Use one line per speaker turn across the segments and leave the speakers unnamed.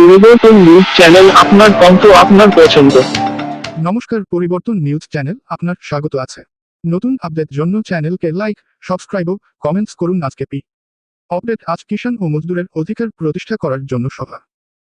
পরিবর্তন news channel আপনার কণ্ঠ, আপনার পছন্দ।
নমস্কার, পরিবর্তন নিউজ চ্যানেল আপনার স্বাগত আছে। নতুন আপডেট জন্য চ্যানেলকে লাইক, সাবস্ক্রাইব ও কমেন্টস করুন আজকে পি। আপডেট আজ কিষাণ ও মজদুরের অধিকার প্রতিষ্ঠা করার জন্য সভা।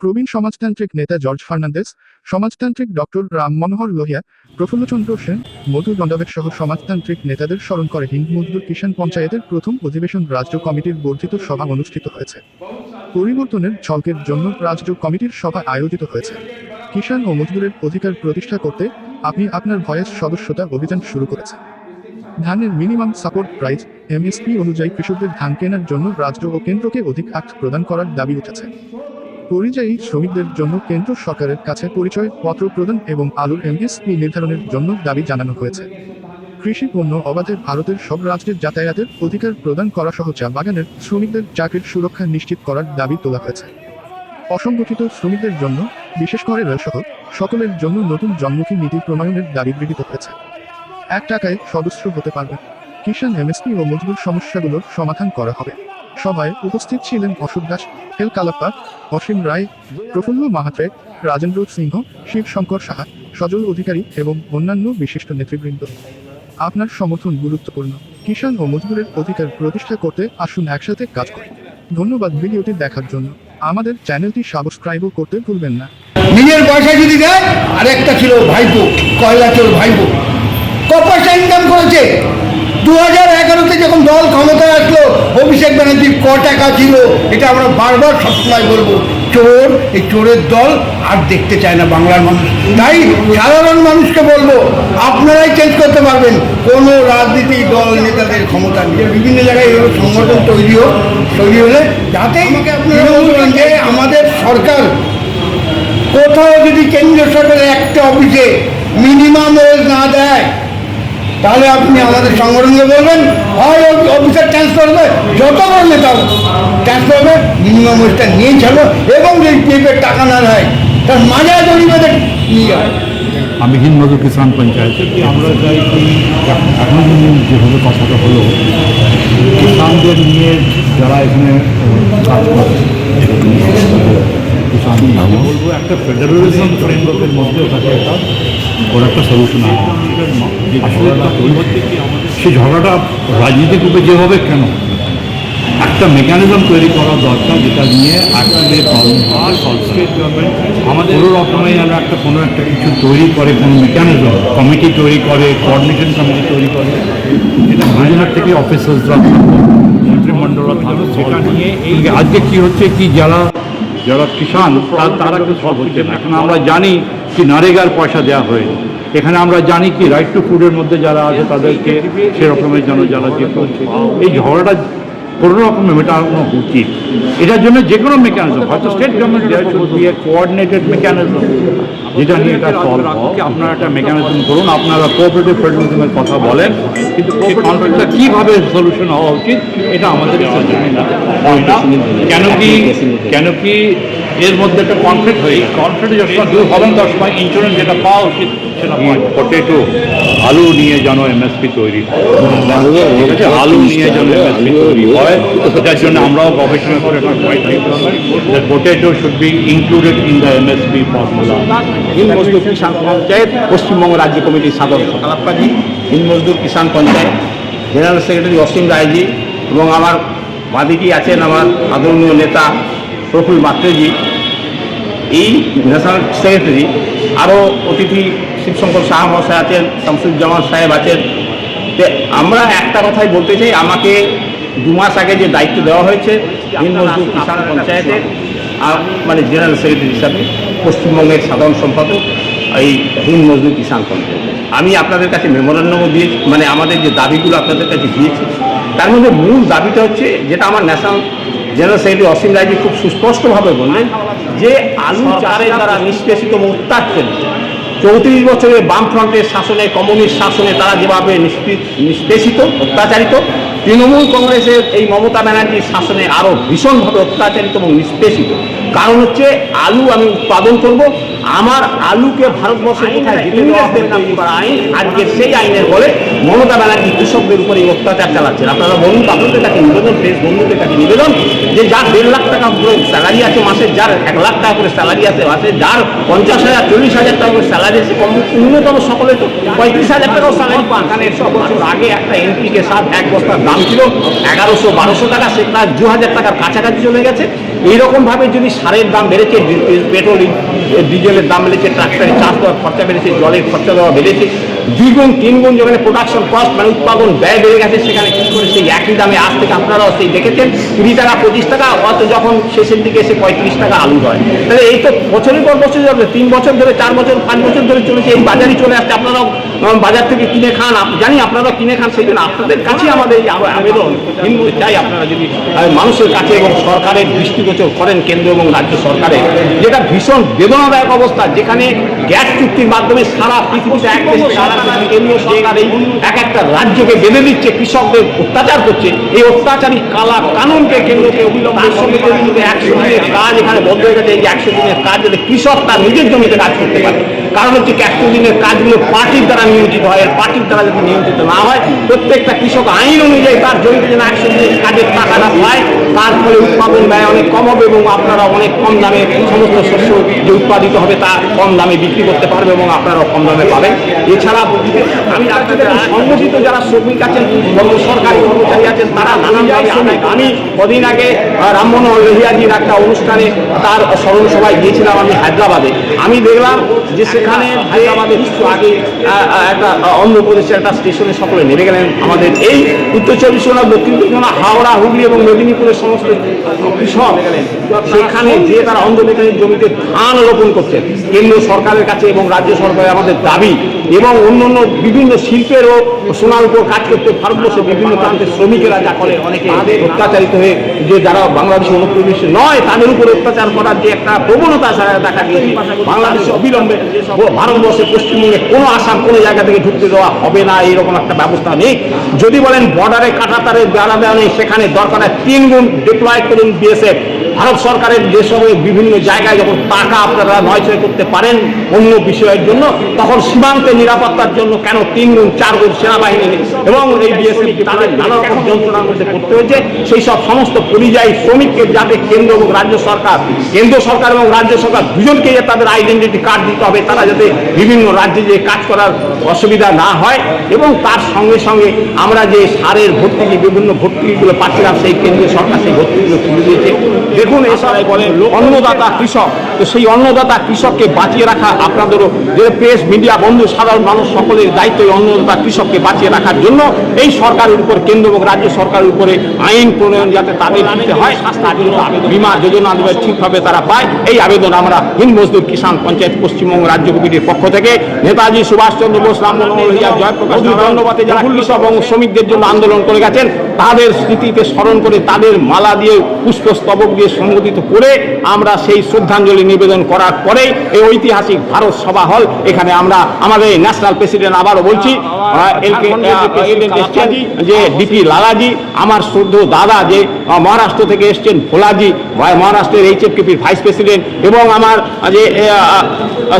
প্রবীণ সমাজতান্ত্রিক নেতা জর্জ ফার্নান্দেস সমাজতান্ত্রিক ডক্টর রাম মনোহর লোহিয়া, প্রফুল্লচন্দ্র সেন, মধু দণ্ডাবেদ সহ সমাজতান্ত্রিক নেতাদের স্মরণ করে হিন্দ মজদুর কিষাণ পঞ্চায়েতের প্রথম অধিবেশন রাজ্য কমিটির বর্ধিত সভা অনুষ্ঠিত হয়েছে। পরিবর্তনের ঝলকের জন্য রাজ্য কমিটির সভা আয়োজিত হয়েছে। কিষাণ ও মজদুরের অধিকার প্রতিষ্ঠা করতে আপনি আপনার ভয়েস সদস্যতা অভিযান শুরু করেছে ধানের মিনিমাম সাপোর্ট প্রাইস এমএসপি অনুযায়ী কৃষকদের ধান কেনার জন্য রাজ্য ও কেন্দ্রকে অধিক আক্ট প্রদান করার দাবি উঠেছে। পরিযায়ী শ্রমিকদের জন্য কেন্দ্র সরকারের কাছে পরিচয় পত্র প্রদান এবং আলুর এমএসপি নির্ধারণের জন্য দাবি জানানো হয়েছে। কৃষি পণ্য অবাধে ভারতের সব রাজ্যের যাতায়াতের অধিকার প্রদান করা সহ চা বাগানের শ্রমিকদের চাকরির সুরক্ষা নিশ্চিত করার দাবি তোলা হয়েছে। অসংগঠিত শ্রমিকদের জন্য, বিশেষ করে রেলসহ সকলের জন্য নতুন জন্মুখী নীতি প্রণয়নের দাবি গৃহীত হয়েছে। এক টাকায় সদস্য হতে পারবে। কিষাণ, এমএসপি ও মজদুর সমস্যাগুলোর সমাধান করা হবে। সভায় উপস্থিত ছিলেন অশোক দাস হেল কালাপ্পা, অসীম রায়, প্রফুল্ল মাহাত্রে রাজেন্দ্র সিংহ, শিবশঙ্কর সাহা, সজল অধিকারী এবং অন্যান্য বিশিষ্ট নেতৃবৃন্দ। আপনার সমর্থন গুরুত্বপূর্ণ। কিষাণ ও মজদুরের অধিকার প্রতিষ্ঠা করতে আসুন একসাথে কাজ করি। ধন্যবাদ ভিডিওটি দেখার জন্য। আমাদের চ্যানেলটি সাবস্ক্রাইবও করতে ভুলবেন না।
নিজের পয়সা যদি দেয়, আরেকটা ছিল ভাইপো, কয়লা চোর ভাইপো। ক পয়সা ইনকাম করেছে? দু হাজার এগারোতে যখন দল ক্ষমতায় আসলো অভিষেক ব্যানার্জির ক টাকা ছিল এটা আমরা বারবার সবসময় বলব। চোর এই চোরের দল আর দেখতে চায় না বাংলার মানুষ। তাই সাধারণ মানুষকে বলব আপনারাই চেঞ্জ করতে পারবেন। কোনো রাজনীতিক দল নেতাদের ক্ষমতা নিয়ে বিভিন্ন জায়গায় এভাবে সংগঠন তৈরি হোক তৈরি হলে যাতে যে আমাদের সরকার কোথাও যদি কেন্দ্রীয় সরকারের একটা অফিসে মিনিমাম ওয়েজ না দেয় তাহলে আপনি আমাদের সংগঠনকে বলবেন হয় ওই অফিসার ট্রান্সফার হবে। যত বড় নেতা ট্রান্সফার হবে মিনিমাম ওয়েজটা নিয়ে চলো এবং যদি পেপের টাকা না দেয় তার মাজা জরিমাদের নিয়ে যাবে
আমি হিন্দ মজুর কিষাণ পঞ্চায়েত। আমরা চাই কি এখন যেভাবে কথাটা হলো কিষাণদের নিয়ে যারা এখানে কাজ করে কিষাণ বলব একটা ফেডারেলিজম ফ্রেমওয়ার্কের মধ্যে ওটাকে একটা ওর একটা সলিউশন আসলে ঝগড়াটা সেই ঝগড়াটা রাজনীতিক রূপে যেভাবে কেন একটা মেকানিজম তৈরি করা দরকার যেটা নিয়ে আসলে স্টেট গভর্নমেন্ট আমাদের কোনো রকমে যেন একটা কোনো একটা কিছু তৈরি করে কোনো মেকানিজম কমিটি তৈরি করে কোঅর্ডিনেশন কমিটি তৈরি করে এটা গুজরাট থেকে অফিসার্সরা মন্ত্রিমণ্ডলরা থাকবে। সেটা নিয়ে এই আজকে কি হচ্ছে কি যারা যারা কিষাণ তার কেউ সব হচ্ছে এখন আমরা জানি কি নারেগার পয়সা দেওয়া হয়নি। এখানে আমরা জানি কি রাইট টু ফুডের মধ্যে যারা আছে তাদেরকে সেরকমের যেন যারা যে এই ঝগড়াটা কোনো রকমের মেটানো উচিত। এটার জন্য যে কোনো মেকানিজম হয়তো স্টেট গভর্নমেন্ট কোঅর্ডিনেটেড মেকানিজম যেটা নিয়ে এটা সলভ হোক আপনারা একটা মেকানিজম করুন আপনারা কোঅপারেটিভ ফেডারেলিজমের কথা বলেন কিন্তু কনফ্লিক্টটা কীভাবে সলিউশন হওয়া উচিত এটা আমাদের কেন কি কেন কি এর মধ্যে একটা কনফ্লিক্ট হয়ে কনফ্লিক্ট যখন দূর হবেন তার সময় ইন্স্যুরেন্স যেটা পাওয়া উচিত সেটা পটেটো আলু নিয়ে যেন এমএসপি তৈরি হয়। আলু নিয়ে যেন এমএসপি তৈরি হয় যার জন্য আমরাও গবেষণা করে potato should be included in the MSP formula
Mazdoor Kisan Panchayat Paschimbanga রাজ্য কমিটির সাধারণ কালাপ্পাজি। হিন্দ মজদুর কিষাণ পঞ্চায়েত জেনারেল সেক্রেটারি অসীম রায়জি এবং আমার বাদিটি আছেন আমার আদরণীয় নেতা প্রফুল মাত্রেজি। এই ন্যাশনাল সেক্রেটারি আরও অতিথি শিবশঙ্কর শাহ মহাশয় আছেন শামসুজ্জামান সাহেব আছেন। আমরা একটা কথাই বলতে চাই আমাকে দু মাস আগে যে দায়িত্ব দেওয়া হয়েছে মজদুর কিষাণ পঞ্চায়েতের মানে জেনারেল সেক্রেটারি হিসাবে। পশ্চিমবঙ্গের সাধারণ সম্পাদক এই হিন্দ মজদুর কিষাণ পঞ্চায়েত আমি আপনাদের কাছে মেমোরান্ডামও দিয়ে মানে আমাদের যে দাবিগুলো আপনাদের কাছে দিয়েছি তার মধ্যে মূল দাবিটা হচ্ছে যেটা আমার national general secretary Asim Raiji খুব সুস্পষ্টভাবে বললেন যে আলু চারে তারা নিষ্পেষিত এবং অত্যাচারিত চৌত্রিশ বছরের বামফ্রন্টের শাসনে কমিউনিস্ট শাসনে তারা যেভাবে নিষ্পেষিত অত্যাচারিত তৃণমূল কংগ্রেসের এই মমতা ব্যানার্জির শাসনে আরও ভীষণভাবে অত্যাচারিত এবং নিষ্পেষিত। কারণ হচ্ছে, আলু আমি উৎপাদন করব আমার আলুকে কোথায় যেতে দেওয়া হবে করা আইন? আজকে সেই আইনের বলে মমতা ব্যানার্জি কৃষকদের উপরে এই অত্যাচার চালাচ্ছেন। আপনারা বলুন তো আপনাদের কাছে নিবেদন দেশ বন্ধুদের কাছে নিবেদন যে যার দেড় লাখ টাকা পুরো স্যালারি আছে মাসে যার এক লাখ টাকা করে স্যালারি আছে মাসে যার পঞ্চাশ হাজার চল্লিশ হাজার টাকা করে স্যালারি আছে কম ন্যূনতম সকলে তো পঁয়ত্রিশ হাজার টাকাও স্যালারি পান কারণ একশো বছর আগে একটা এনপিকে সাত এক বস্তার দাম ছিল এগারোশো বারোশো টাকা সে সেটা দু হাজার টাকার কাছাকাছি চলে গেছে। এইরকম ভাবে যদি সারের দাম বেড়েছে পেট্রোল ডিজেলের দাম বেড়েছে ট্রাক্টরে চাষ দেওয়ার খরচা বেড়েছে জলের খরচা দেওয়া বেড়েছে। দ্বিগুণ, তিনগুণ যেখানে প্রোডাকশন কস্ট মানে উৎপাদন ব্যয় বেড়ে গেছে, সেখানে কি করে সেই একই দামে আজ থেকে আপনারাও সেই দেখেছেন। কুড়ি টাকা, পঁচিশ টাকা অত যখন শেষের দিকে এসে পঁয়ত্রিশ টাকা আলু হয়। তাহলে এই তো বছরের পর বছর যাবে, তিন বছর ধরে, চার বছর, পাঁচ বছর ধরে চলেছে, এই বাজারই চলে আসছে। আপনারাও বাজার থেকে কিনে খান জানি আপনারাও কিনে খান, সেই জন্য আপনাদের কাছে আমাদের এই আবেদন। হিন্দু চাই আপনারা যদি মানুষের কাছে এবং সরকারের দৃষ্টিগোচর করেন, কেন্দ্র এবং রাজ্য সরকারের। যেটা ভীষণ বেদনাদায়ক অবস্থা, যেখানে গ্যাস চুক্তির মাধ্যমে সারা পৃথিবীতে এক দেশে সারা কেন্দ্রীয় সরকার এই এক একটা রাজ্যকে বেঁধে দিচ্ছে কৃষকদের অত্যাচার করছে। এই অত্যাচারী কালা কানুনকে কেন্দ্রকে অবিলম্বে সঙ্গে একশো দিনের কাজ এখানে বন্ধ হয়ে গেছে এই একশো দিনের কাজ যাতে কৃষক তার নিজের জমিতে কাজ করতে পারে। কারণ হচ্ছে কি একশো দিনের কাজগুলো পার্টির দ্বারা নিয়োজিত হয়, আর পার্টির দ্বারা যদি নিয়ন্ত্রিত না হয়, প্রত্যেকটা কৃষক আইন অনুযায়ী তার জমিতে যেন একশো কাজের টাকাটা পায়, তার ফলে উৎপাদন ব্যয় অনেক কম হবে এবং আপনারা অনেক কম দামে সমস্ত শস্য যে উৎপাদিত হবে তা কম দামে বিক্রি করতে পারবে এবং আপনারাও কম দামে পাবেন। এছাড়া আমি আপনাদের সংগঠিত যারা শ্রমিক আছেন সরকারি কর্মচারী আছেন, তারা নানানভাবে আমি কদিন আগে রামমনোহর লোহিয়াজির একটা অনুষ্ঠানে তার স্মরণ সভায় গিয়েছিলাম আমি হায়দ্রাবাদে। আমি দেখলাম যে সেখানে একটা অন্ধ্রপ্রদেশের একটা স্টেশনে সকলে নেমে গেলেন আমাদের এই উত্তর চব্বিশ পরগনা, দক্ষিণ চব্বিশ হাওড়া, হুগলি এবং মেদিনীপুরের সমস্ত কৃষক সেখানে যে তারা অন্ধ্রপ্রদেশের জমিতে ধান রোপণ করছেন। কেন্দ্র সরকারের কাছে এবং রাজ্য সরকারের আমাদের দাবি এবং অন্য অন্য বিভিন্ন শিল্পেরও সোনার উপর কাজ করতে ভারতবর্ষের বিভিন্ন প্রান্তের শ্রমিকেরা যা করে, অনেকে অত্যাচারিত হয়ে যে যারা বাংলাদেশে অনুপ্রবেশ নয়, তাদের উপর অত্যাচার করার যে একটা প্রবণতা দেখা গিয়েছে। বাংলাদেশে অবিলম্বে ভারতবর্ষের পশ্চিমবঙ্গে কোনো আসাম, কোনো জায়গা থেকে ঢুকতে দেওয়া হবে না এইরকম একটা ব্যবস্থা নেই। যদি বলেন বর্ডারে কাটাতারের বেড়া দেওয়া নেই সেখানে দরকার তিন গুণ ডিপ্লয় করুন বিএসএফ ভারত সরকারের যে সব বিভিন্ন জায়গায় যখন টাকা আপনারা নয় ছয় করতে পারেন অন্য বিষয়ের জন্য, তখন সীমান্তের নিরাপত্তার জন্য কেন তিন গুণ চার গুণ সেনাবাহিনী এবং এই বিএসএফ তাদের নানা রকম যন্ত্রণার মধ্যে পড়তে হয়েছে। সেই সব সমস্ত পরিযায়ী শ্রমিককে যাতে কেন্দ্র এবং রাজ্য সরকার, কেন্দ্র সরকার এবং রাজ্য সরকার দুজনকেই তাদের আইডেন্টিটি কার্ড দিতে হবে, তারা যাতে বিভিন্ন রাজ্যে যে কাজ করার অসুবিধা না হয়। এবং তার সঙ্গে সঙ্গে আমরা যে সারের ভর্তুকি বিভিন্ন ভর্তুকিগুলো পাচ্ছিলাম, সেই কেন্দ্রীয় সরকার সেই ভর্তুকিগুলো তুলে দিয়েছে। দেখুন এসব বলে অন্নদাতা কৃষক। তো সেই অন্নদাতা কৃষককে বাঁচিয়ে রাখা আপনাদেরও যে প্রেস মিডিয়া বন্ধু সাধারণ মানুষ সকলের দায়িত্ব এই অন্নদাতা কৃষককে বাঁচিয়ে রাখার জন্য এই সরকারের উপর কেন্দ্র এবং রাজ্য সরকারের উপরে আইন প্রণয়ন যাতে তাদের দিতে হয় জন্য আবেদন যোজনা দেবে ঠিকভাবে তারা পায় এই আবেদন আমরা হিন্দ মজদুর কিষাণ পঞ্চায়েত পশ্চিমবঙ্গ রাজ্য কমিটির পক্ষ থেকে নেতাজি সুভাষচন্দ্র বোস রাম মনোহর লোহিয়া জয়প্রকাশ ধন্যবাদে যারা কৃষক এবং শ্রমিকদের জন্য আন্দোলন করে গেছেন তাদের স্মৃতিতে স্মরণ করে তাদের মালা দিয়ে পুষ্পস্তবক দিয়ে সংগঠিত করে আমরা সেই শ্রদ্ধাঞ্জলি নিবেদন করার পরে এই ঐতিহাসিক ভারত সভা হল। এখানে আমরা আমাদের ন্যাশনাল প্রেসিডেন্ট আবারও বলছি আহ, এলকে আহ, প্রেসিডেন্ট এসছেন যে ডিপি লালাজি আমার শ্রদ্ধ দাদা যে মহারাষ্ট্র থেকে এসছেন ভোলাজি মহা- মহারাষ্ট্রের এইচএফকেপির ভাইস প্রেসিডেন্ট এবং আমার যে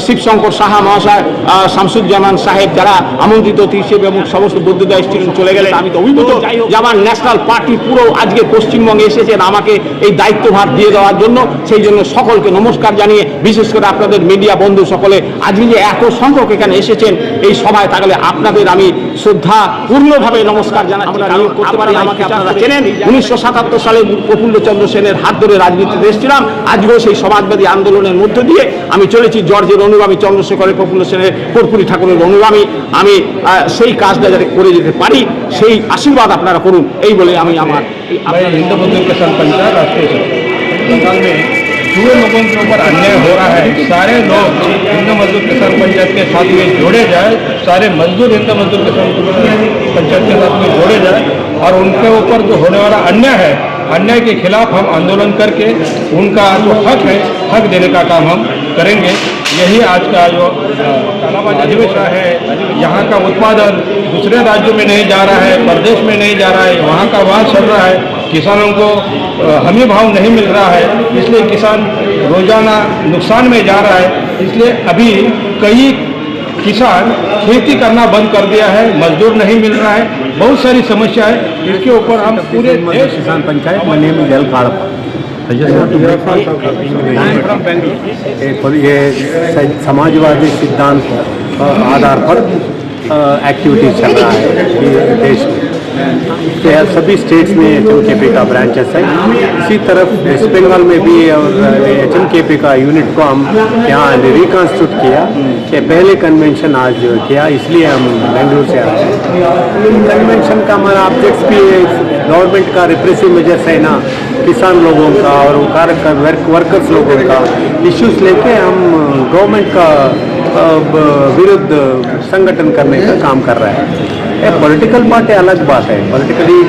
শিবশঙ্কর সাহা মহাশয় শামসুজ্জামান সাহেব যারা আমন্ত্রিত অতিথি হিসেবে এবং সমস্ত বৌদ্ধদা স্টুডেন্ট চলে গেলেন। আমি তো অভিভূত যে আমার ন্যাশনাল পার্টি পুরো আজকে পশ্চিমবঙ্গে এসেছেন আমাকে এই দায়িত্বভার দিয়ে দেওয়ার জন্য সেই জন্য সকলকে নমস্কার জানিয়ে বিশেষ করে আপনাদের মিডিয়া বন্ধু সকলে আজকে যে এত সংখ্যক এখানে এসেছেন এই সভায় থাকলে আপনাদের আমি শ্রদ্ধা পূর্ণভাবে নমস্কার জানাচ্ছি। আমাকে আপনারা চেনেন উনিশশো সাতাত্তর সালে প্রফুল্লচন্দ্র সেনের হাত ধরে রাজনীতিতে এসেছিলাম। আজকেও সেই সমাজবাদী আন্দোলনের মধ্য দিয়ে আমি চলেছি। জর্জের অনুগামী চন্দ্রশেখরের প্রফুল্ল সেনের কর্পূরী ঠাকুরের অনুগামী। আমি সেই কাজটা যাতে করে যেতে পারি সেই আশীর্বাদ আপনারা করুন। এই বলে আমি আমার
मैं बंगाल में जो लोगों के ऊपर अन्याय हो रहा है। सारे लोग हिंदू मजदूर किसान पंचायत के साथ में जोड़े जाए, सारे मजदूर हिंदू मजदूर किसान पंचायत के साथ में जोड़े जाए और उनके ऊपर जो होने वाला अन्याय है, अन्याय के खिलाफ हम आंदोलन करके उनका जो हक है, हक देने का काम हम करेंगे। यही आज का जो अधिवेशन है। यहाँ का उत्पादन दूसरे राज्यों में नहीं जा रहा है, प्रदेश में नहीं जा रहा है, वहाँ का वहाँ चल रहा है। किसानों को हमी भाव नहीं मिल रहा है इसलिए किसान रोज़ाना नुकसान में जा रहा है। इसलिए अभी कई किसान खेती करना बंद कर दिया है मजदूर नहीं मिल रहा है बहुत सारी समस्या है। इसके ऊपर हम पूरे देश
किसान panchayat. I just want to make ये स- समाजवादी सिद्धांत आधार पर एक्टिविटीज़ चल रहा है देश में। यह सभी स्टेट्स में एच एम के पी का ब्रांचेस है। इसी तरफ़ वेस्ट बंगाल में भी और एच एम के पी का यूनिट को हम यहाँ रिकॉन्स्टिट्यूट किया कि पहले कन्वेंशन आज किया इसलिए हम बेंगलुरु से आए हैं। कन्वेंशन का हमारा ऑब्जेक्ट्स भी है गवर्नमेंट का रिप्रेसिव मेजर्स है ना किसान लोगों का और कार्य वर्क, वर्कर्स लोगों का इश्यूज़ लेके हम गवर्नमेंट का विरुद्ध संगठन करने का काम कर रहे हैं। पॉलिटिकल पार्टी अलग बात है। पॉलिटिकली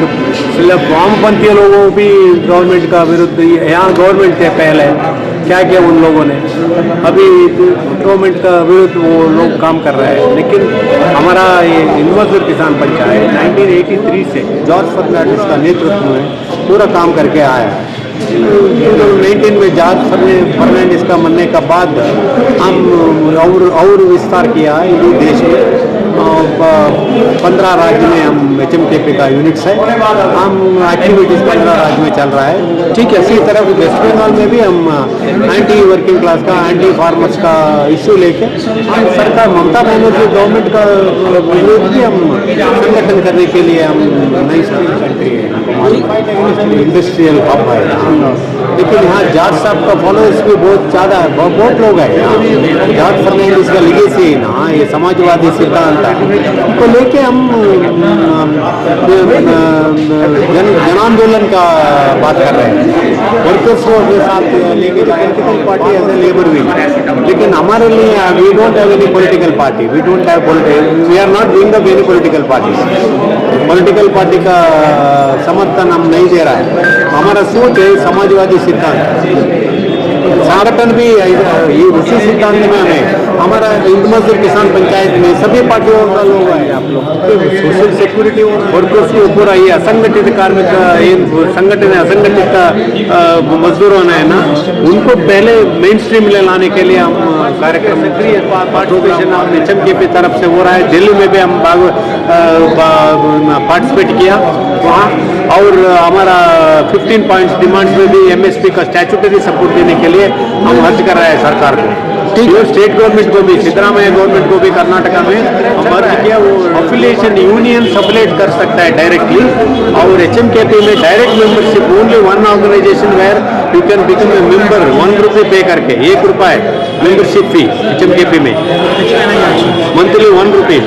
वामपंथी लोगों भी गवर्नमेंट का विरुद्ध। यहाँ गवर्नमेंट थे पहले क्या किया उन लोगों ने? अभी गवर्नमेंट का विरुद्ध वो लोग काम कर रहे हैं। लेकिन हमारा ये इन्वर्सर किसान पंचायत 1983 से जॉर्ज फर्नांडिस का नेतृत्व में पूरा काम करके आया नाइनटीन में जॉर्ज फर्ने- फर्नांडिस का मरने का बाद हम और और विस्तार किया है। देश में पंद्रह राज्य में हम एच एम के पी का यूनिट्स है। हम एक्टिविटीज़ पंद्रह राज्य में चल रहा है। ठीक है। इसी तरह वेस्ट बंगाल में भी हम एंटी वर्किंग क्लास का एंटी फार्मर्स का इश्यू लेके हम सरकार ममता बनर्जी गवर्नमेंट का विरोध भी हम संगठन करने के लिए हम नई कंट्री है। इंडस्ट्रियल हब है। लेकिन यहाँ जाट साहब का फॉलोअर्स भी बहुत ज़्यादा है। बहुत लोग हैं यहाँ जाट फर्नांडिस का लिगेसी है। ना ये समाजवादी सिद्धांत है को लेके हम जन जन आंदोलन का बात कर रहे हैं। वर्कर्स को अपने साथ लेके political party as a labour wing लेकिन हमारे लिए we don't have any political party we don't have we are not doing the any political party political party का, समर्थन हम नहीं दे रहा है। हमारा सोच है समाजवादी सिद्धांत। संगठन भी ये उसी सिद्धांत में हमें हमारा हिंद मजदूर किसान पंचायत में सभी पार्टियों का लोग है आप लोग। सोशल सिक्योरिटी वर्कर्स के ऊपर ये असंगठित कार्मिक संगठन असंगठित अ, मजदूरों ने है ना। उनको पहले मेन स्ट्रीम में लाने के लिए हम कार्यक्रम पार्टिसिपेशन हम एच एम के पी तरफ़ से हो रहा है। दिल्ली में भी हम पार्टिसिपेट किया। वहाँ और हमारा 15 पॉइंट्स डिमांड में भी एमएसपी का स्टैचुटरी सपोर्ट देने के लिए हम अर्ज़ कर रहे हैं सरकार को। ठीक। है स्टेट गवर्नमेंट को भी सिद्धरामैया गवर्नमेंट को भी कर्नाटका में हम अर्ज़ किया वो अफिलिएशन यूनियन सपलेट कर सकता है डायरेक्टली और एच में direct membership only one organisation where you can become a member one रुपये पे करके एक रुपए membership fee H M K P में। Monthly one rupees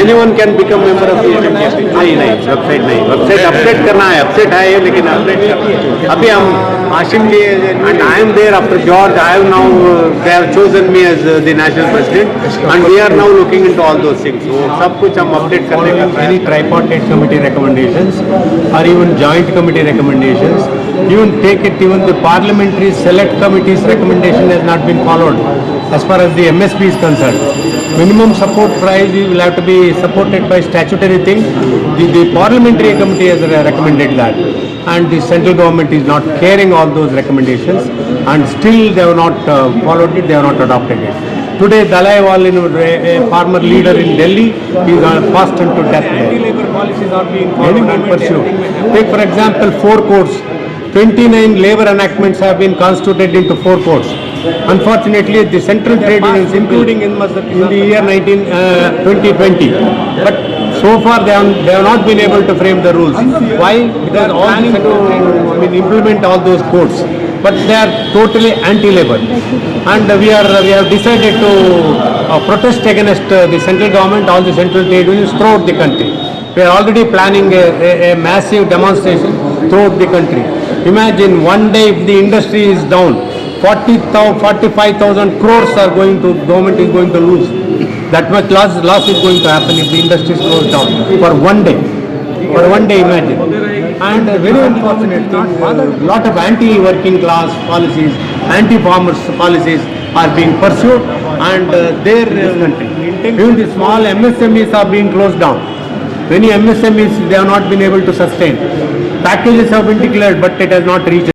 any one can become member of H M K P नहीं नहीं website नहीं। Website update करना है अपडेट है लेकिन अपडेट अभी हम Ashim ji and I am there after George I have now they have chosen me as the national president and we are now looking into all those things वो सब कुछ हम अपडेट करने का
any tripartite committee recommendations or even joint committee recommendations. Even take it, even the parliamentary select committee's recommendation has not been followed as far as the MSP is concerned. Minimum support price will have to be supported by statutory thing. The, the parliamentary committee has recommended that. And the central government is not caring all those recommendations and still they have not uh, followed it, they have not adopted it. Today, Dalai Lama, a, farmer leader in Delhi, is passed into death. Anti-labor policies are being followed and pursued. Take for example, four courts. 29 labor enactments have been constituted into four courts. Unfortunately, the central trade unions, including in, in the year 19, uh, 2020, but so far they have, they have not been able to frame the rules. Why? Because all the central trade unions, I mean, implement all those codes, but they are totally anti-labor. And we are, we have decided to uh, protest against uh, the central government, all the central trade unions throughout the country. We are already planning a, a, a massive demonstration throughout the country. Imagine one day if the industry is down, 40,000, 45,000 crores are going to, government is going to lose. That much loss, loss is going to happen if the industry is closed down for one day. For one day, imagine. And very unfortunate thing, lot of anti-working class policies, anti-farmers policies are being pursued and uh, their, uh, even the small MSMEs are being closed down. Many MSMEs, they have not been able to sustain. Packages have been declared, but it has not reached